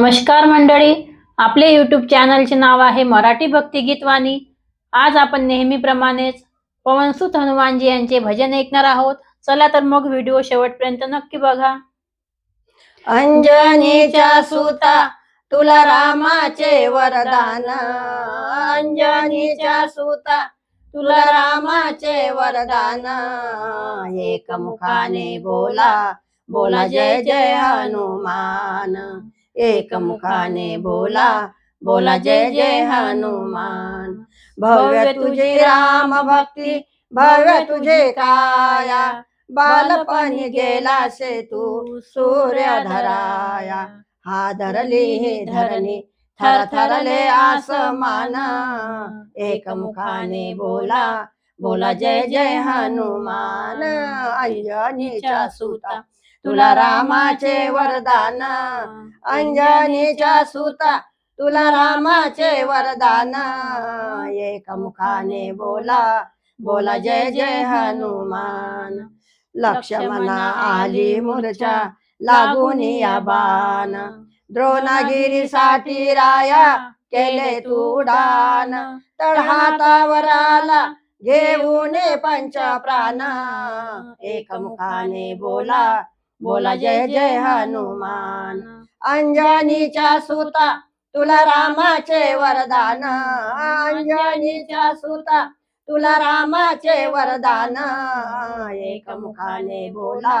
नमस्कार मंडळी. आपले यूट्यूब चॅनलचे नाव आहे मराठी भक्तिगीतवाणी आज आपण नेहमीप्रमाणेच पवनसुत हनुमानजी यांचे भजन ऐकणार आहोत. चला तर मग व्हिडिओ शेवटपर्यंत नक्की बघा. अंजनीच्या सुता तुला रामाचे वरदान. अंजनीच्या सुता तुला रामाचे वरदान. एकमुखाने बोला बोला जय जय हनुमान. एक मुखाने बोला बोला जय जय हनुमान. भव्य तुझे राम भक्ती भव्य तुझे काया. बालपणी गेलासे तू सूर्य धराया हा धरली हे धरणी थर थरले आसमान एकमुखाने बोला बोला जय जय हनुमान. अंजनीच्या सुता. तुला रामाचे वरदान. अंजनीच्या सुता तुला रामाचे वरदान. एकमुखाने बोला बोला जय जय हनुमान. लक्ष्मणा आली मूर्छा लागून या बाण. द्रोणागिरीसाठी राया केले तू उडान. तळहातावर आला घेऊन पंच प्राण एकमुखाने बोला बोला जय जय हनुमान. अंजनीच्या सुता तुला रामाचे वरदान. अंजनीच्या सुता तुला रामाचे वरदान एकमुखाने बोला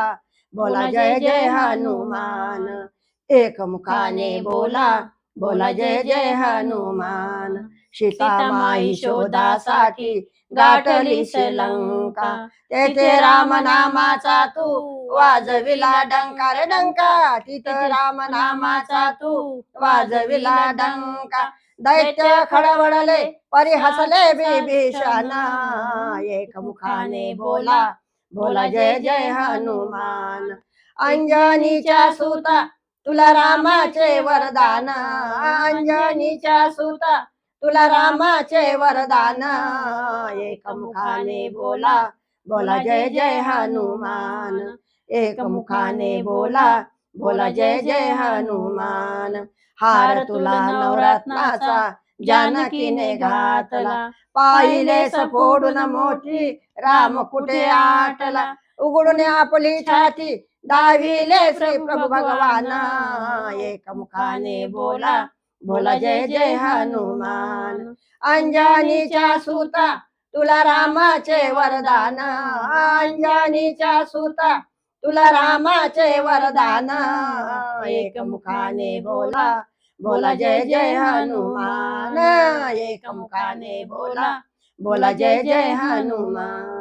बोला जय जय हनुमान. एकमुखाने बोला बोला जय जय हनुमान. सीतामाई शोधासाठी गाठली श्रीलंका तेथे राम नामाचा तू वाजविला डंका रे डंका. तिथं राम नामाचा तू वाजविला डंका. दैत्य खडबडले परी हसले बिभीषण एकमुखाने बोला बोला जय जय हनुमान. अंजनीच्या सुता तुला रामाचे वरदान अंजनीच्या सुता. तुला रामाचे वरदान एकमुखाने बोला. बोला जय जय हनुमान. एकमुखाने बोला. बोला जय जय हनुमान. हार तुला नवरत्नाचा जानकीने घातला. पाहिले फोडून मोठी राम कुठे आटला? उघडून आपली छाती दाविले श्री प्रभू भगवान एकमुखाने बोला बोला जय जय हनुमान. अंजनीच्या सुता तुला रामाचे वरदान. अंजनीच्या सुता तुला रामाचे वरदान. एकमुखाने बोला बोला जय जय हनुमान. एकमुखाने बोला बोला जय जय हनुमान.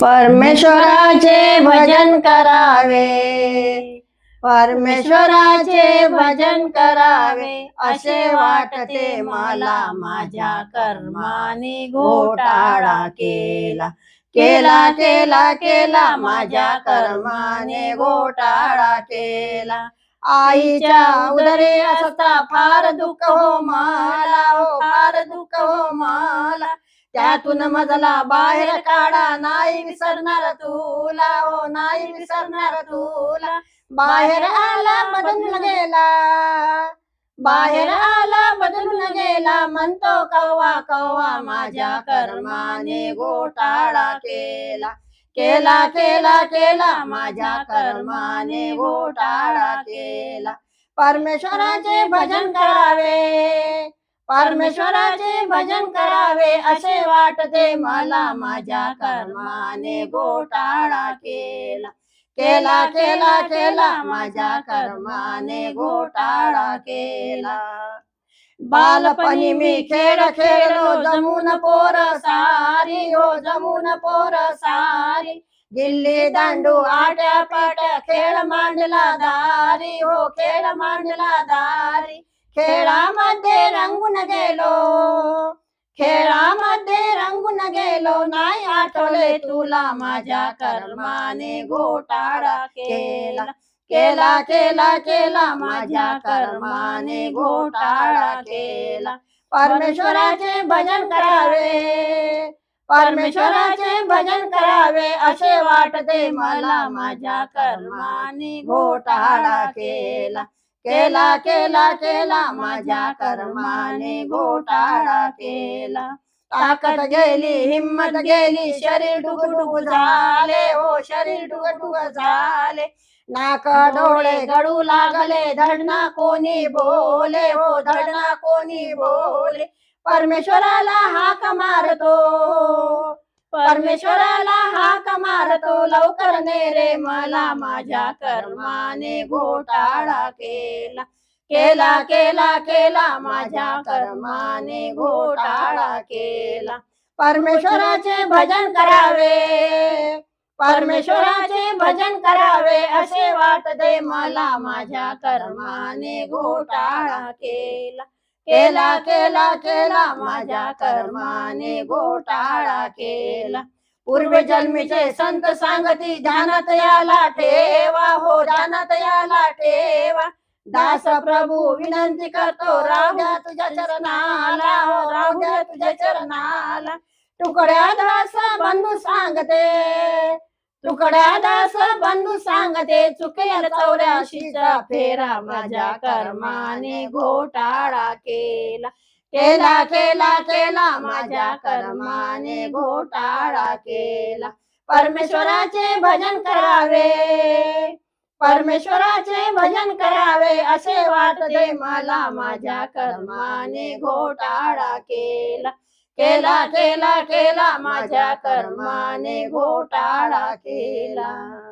परमेश्वराचे भजन करावे. परमेश्वराचे भजन करावे असे वाटते मला माझ्या कर्माने घोटाळा केला. केला केला केला माझ्या कर्माने घोटाळा केला. आईच्या उदरे असता फार दुःख हो मला हो. त्यातून मजला बाहेर काढा. नाही विसरणार तुला हो नाही विसरणार तुला. बाहेर आला बदलून गेला. बाहेर आला बदलून गेला. म्हणतो कवा कवा माझ्या कर्माने घोटाळा केला. केला केला केला माझ्या कर्माने घोटाळा केला. परमेश्वराचे भजन करावे. परमेश्वराचे भजन करावे असे वाटते. मला माझ्या कर्माने घोटाळा केला. केला केला केला. माझ्या कर्माने घोटाळा केला. बालपणी मी खेळ खेळलो. जमून पोर सारी हो जमून पोर सारी. गिल्ली दांडू आट्या पाट्या खेळ मांडला दारी हो खेळ मांडला दारी. खेळामध्ये रंगून गेलो. खेळामध्ये रंगून गेलो. नाही आठवले तुला माझ्या कर्माने घोटाळा केला. केला केला केला माझ्या कर्माने घोटाळा केला. परमेश्वराचे भजन करावे. परमेश्वराचे भजन करावे. असे वाटते मला माझ्या कर्माने घोटाळा केला. केला केला केला माझ्या कर्माने घोटाळा केला. ताकद गेली हिम्मत गेली शरीर डुगडुग झाले हो शरीर डुगडुग झाले. नाक डोळे गळू लागले धडना कोणी बोले हो धडना कोणी बोले. परमेश्वराला हाक मारतो. परमेश्वराला हाक मारतो लवकर ने रे मला माझ्या कर्माने घोटाळा केला. केला केला केला माझ्या कर्माने घोटाळा केला. परमेश्वराचे भजन करावे परमेश्वराचे भजन करावे असे वाटते मला माझ्या कर्माने घोटाळा केला. केला केला केला माझ्या कर्माने घोटाळा केला. पूर्व जन्मीचे संत सांगती ध्यानात याला ठेवा हो ध्यानात याला ठेवा. दास प्रभू विनंती करतो राहू तुझ्या चरणाला हो राहू तुझ्या चरणाला. तुकड्या दास बंधू सांगते तुकड्या दास बंधू सांगते चुकेल चौऱ्याशीचा फेरा माझ्या कर्माने घोटाळा केला. केला केला केला माझ्या कर्माने घोटाळा केला. परमेश्वराचे भजन करावे परमेश्वराचे भजन करावे असे वाटते मला माझ्या कर्माने घोटाळा केला. केला केला केला माझ्या कर्माने घोटाळा केला.